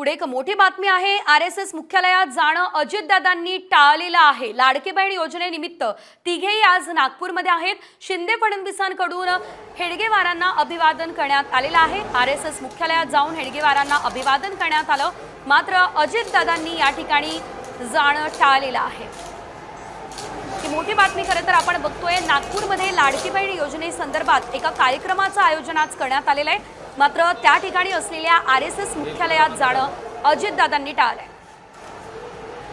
पुढे एक मोठी बातमी आहे. आर एस एस मुख्यालयात जाणं अजितदादांनी टाळलेलं आहे. लाडकी बहीण योजनेनिमित्त तिघेही आज नागपूरमध्ये आहेत. शिंदे फडणवीसांकडून हेडगेवारांना अभिवादन करण्यात आलेलं आहे. आर एस एस मुख्यालयात जाऊन हेडगेवारांना अभिवादन करण्यात आलं. मात्र अजितदादांनी या ठिकाणी जाणं टाळलेलं आहे. ही मोठी बातमी खरं तर आपण बघतोय. नागपूरमध्ये लाडकी बहीण योजनेसंदर्भात एका कार्यक्रमाचं आयोजन आज करण्यात आलेलं आहे. मात्र त्या ठिकाणी असलेल्या आर एस एस मुख्यालयात जाणं अजितदादांनी टाळलंय.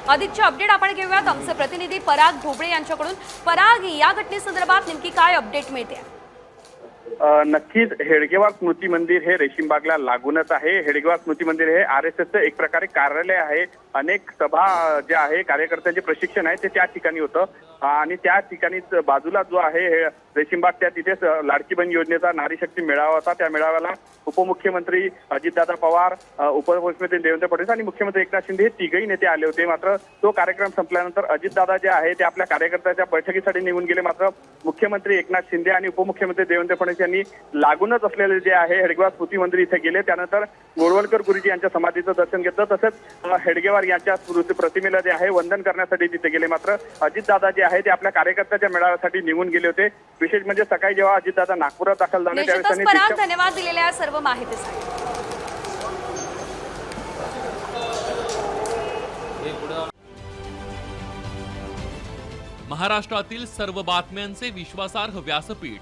अधिकचे अपडेट आपण घेऊयात. आमचे प्रतिनिधी पराग ढोबळे यांच्याकडून. पराग या घटनेसंदर्भात नेमकी काय अपडेट मिळते? नक्कीच हेडगेवार स्मृती मंदिर हे रेशीमबागला लागूनच आहे. हेडगेवार स्मृती मंदिर हे आर एस एसचं एक प्रकारे कार्यालय आहे. अनेक सभा जे आहे कार्यकर्त्यांचे प्रशिक्षण आहे ते त्या ठिकाणी होतं. आणि त्या ठिकाणीच बाजूला जो आहे हे रेशीमबाग त्या तिथेच लाडकी बहीण योजनेचा नारी शक्ती मेळावा होता. त्या मेळाव्याला उपमुख्यमंत्री अजितदादा पवार उपमुख्यमंत्री देवेंद्र फडणवीस आणि मुख्यमंत्री एकनाथ शिंदे हे तिघही नेते आले होते. मात्र तो कार्यक्रम संपल्यानंतर अजितदादा जे आहे ते आपल्या कार्यकर्त्याच्या बैठकीसाठी निघून गेले. मात्र मुख्यमंत्री एकनाथ शिंदे आणि उपमुख्यमंत्री देवेंद्र फडणवीस यांनी लागूनच असलेले जे आहे हेडगेवार स्मृती मंदिर इथे गेले. त्यानंतर गोळवलकर गुरुजी यांच्या समाधीचं दर्शन घेतलं. तसंच हेडगेवार यांच्या स्मृती प्रतिमेला जे आहे वंदन करण्यासाठी तिथे गेले. मात्र अजितदादा जे आहे ते आपल्या कार्यकर्त्याच्या मेळाव्यासाठी निघून गेले होते. विशेष म्हणजे सकाळी जेव्हा अजितदादा नागपुरात दाखल झाले त्यावेळेस त्यांनी धन्यवाद दिलेल्या सर्व माहितीसाठी. महाराष्ट्रातील सर्व बातम्यांचे विश्वासार्ह व्यासपीठ.